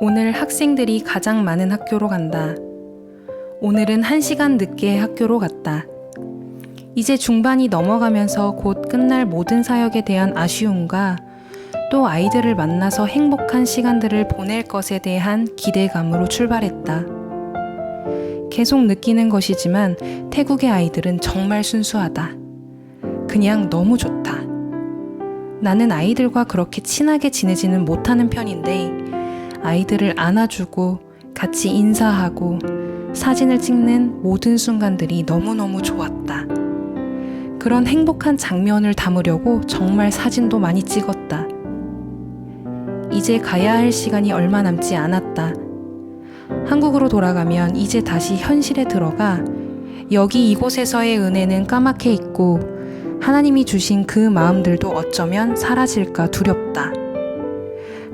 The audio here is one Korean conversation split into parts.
오늘 학생들이 가장 많은 학교로 간다. 오늘은 한시간 늦게 학교로 갔다. 이제 중반이 넘어가면서 곧 끝날 모든 사역에 대한 아쉬움과 또 아이들을 만나서 행복한 시간들을 보낼 것에 대한 기대감으로 출발했다. 계속 느끼는 것이지만 태국의 아이들은 정말 순수하다. 그냥 너무 좋다. 나는 아이들과 그렇게 친하게 지내지는 못하는 편인데 아이들을 안아주고 같이 인사하고 사진을 찍는 모든 순간들이 너무너무 좋았다. 그런 행복한 장면을 담으려고 정말 사진도 많이 찍었다. 이제 가야 할 시간이 얼마 남지 않았다. 한국으로 돌아가면 이제 다시 현실에 들어가 여기 이곳에서의 은혜는 까맣게 있고 하나님이 주신 그 마음들도 어쩌면 사라질까 두렵다.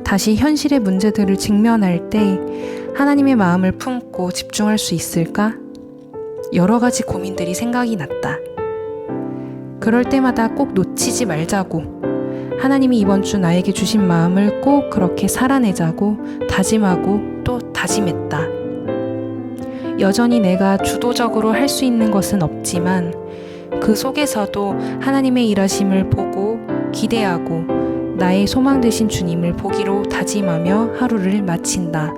다시 현실의 문제들을 직면할 때 하나님의 마음을 품고 집중할 수 있을까? 여러 가지 고민들이 생각이 났다. 그럴 때마다 꼭 놓치지 말자고. 하나님이 이번 주 나에게 주신 마음을 꼭 그렇게 살아내자고 다짐하고 또 다짐했다. 여전히 내가 주도적으로 할 수 있는 것은 없지만 그 속에서도 하나님의 일하심을 보고 기대하고 나의 소망 되신 주님을 보기로 다짐하며 하루를 마친다.